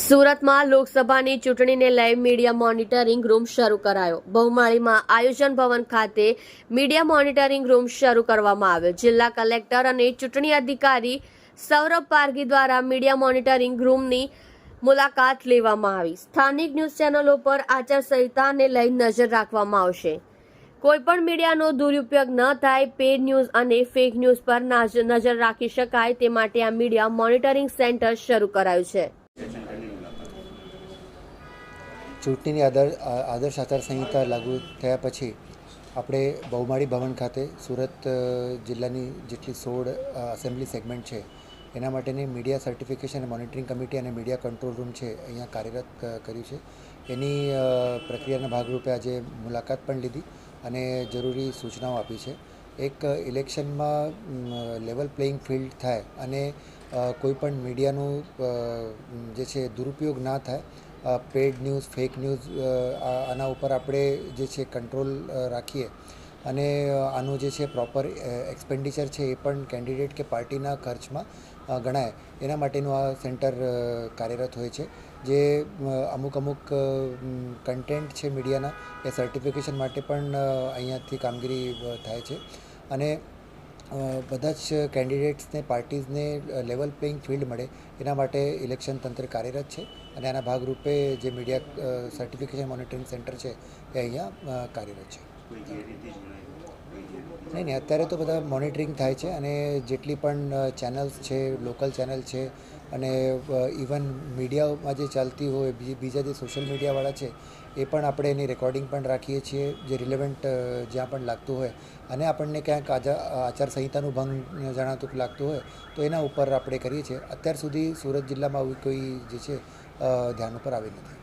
સુરતમાં લોકસભાની ચૂંટણીને લઈ મીડિયા મોનિટરિંગ રૂમ શરૂ કરાયો. બહુમાળીમાં આયોજન ભવન ખાતે મીડિયા મોનિટરિંગ રૂમ શરૂ કરવામાં આવ્યો. જિલ્લા કલેક્ટર અને ચૂંટણી અધિકારી સૌરભ પારગી દ્વારા મીડિયા મોનિટરિંગ રૂમની મુલાકાત લેવામાં આવી. સ્થાનિક ન્યૂઝ ચેનલો પર આચારસંહિતાને લઈ નજર રાખવામાં આવશે. કોઈપણ મીડિયાનો દુરુપયોગ ન થાય, પેડ ન્યૂઝ અને ફેક ન્યૂઝ પર નજર રાખી શકાય તે માટે આ મીડિયા મોનિટરિંગ સેન્ટર શરૂ કરાયું છે. ચૂંટણીની આદર આદર્શ આચારસંહિતા લાગુ થયા પછી આપણે બહુમાળી ભવન ખાતે સુરત જિલ્લાની જેટલી સોળ એસેમ્બલી સેગમેન્ટ છે, એના માટેની મીડિયા સર્ટિફિકેશન મોનિટરિંગ કમિટી અને મીડિયા કંટ્રોલ રૂમ છે, અહીંયા કાર્યરત કર્યું છે. એની પ્રક્રિયાના ભાગરૂપે આજે મુલાકાત પણ લીધી અને જરૂરી સૂચનાઓ આપી છે. એક ઇલેક્શનમાં લેવલ પ્લેઇંગ ફિલ્ડ થાય અને કોઈપણ કોઈ પણ મીડિયાનું જે છે, દુરુપયોગ ના થાય પેડ ન્યૂઝ ફેક ન્યૂઝ આના ઉપર આપણે જે છે કંટ્રોલ રાખીએ. અને આનું જે છે પ્રોપર એક્સપેન્ડિચર છે એ પણ કેન્ડિડેટ કે પાર્ટીના ખર્ચમાં ગણાય. એના માટેનું આ સેન્ટર કાર્યરત હોય છે, જે અમુક અમુક કન્ટેન્ટ છે મીડિયાના એ સર્ટિફિકેશન માટે પણ અહીંયાથી કામગીરી થાય છે. અને બધા જ કેન્ડિડેટ્સને પાર્ટીઝને લેવલ પ્લેઇંગ ફિલ્ડ મળે, એના માટે ઇલેક્શન તંત્ર કાર્યરત છે અને આના ભાગરૂપે જે મીડિયા સર્ટિફિકેશન મોનિટરિંગ સેન્ટર છે એ અહીંયા કાર્યરત છે. નહીં નહીં, અત્યારે તો બધા મોનિટરિંગ થાય છે અને જેટલી પણ ચેનલ્સ છે લોકલ ચેનલ છે અને ઇવન મીડિયામાં જે ચાલતી હોય બીજા જે સોશિયલ મીડિયાવાળા છે, એ પણ આપણે એની રેકોર્ડિંગ પણ રાખીએ છીએ, જે રિલેવન્ટ જ્યાં પણ લાગતું હોય. અને આપણને ક્યાંક આચારસંહિતાનું ભંગ જણાતું લાગતું હોય, તો એના ઉપર આપણે કરીએ છીએ. અત્યાર સુધી સુરત જિલ્લામાં આવી કોઈ જે છે ધ્યાન ઉપર આવી નથી.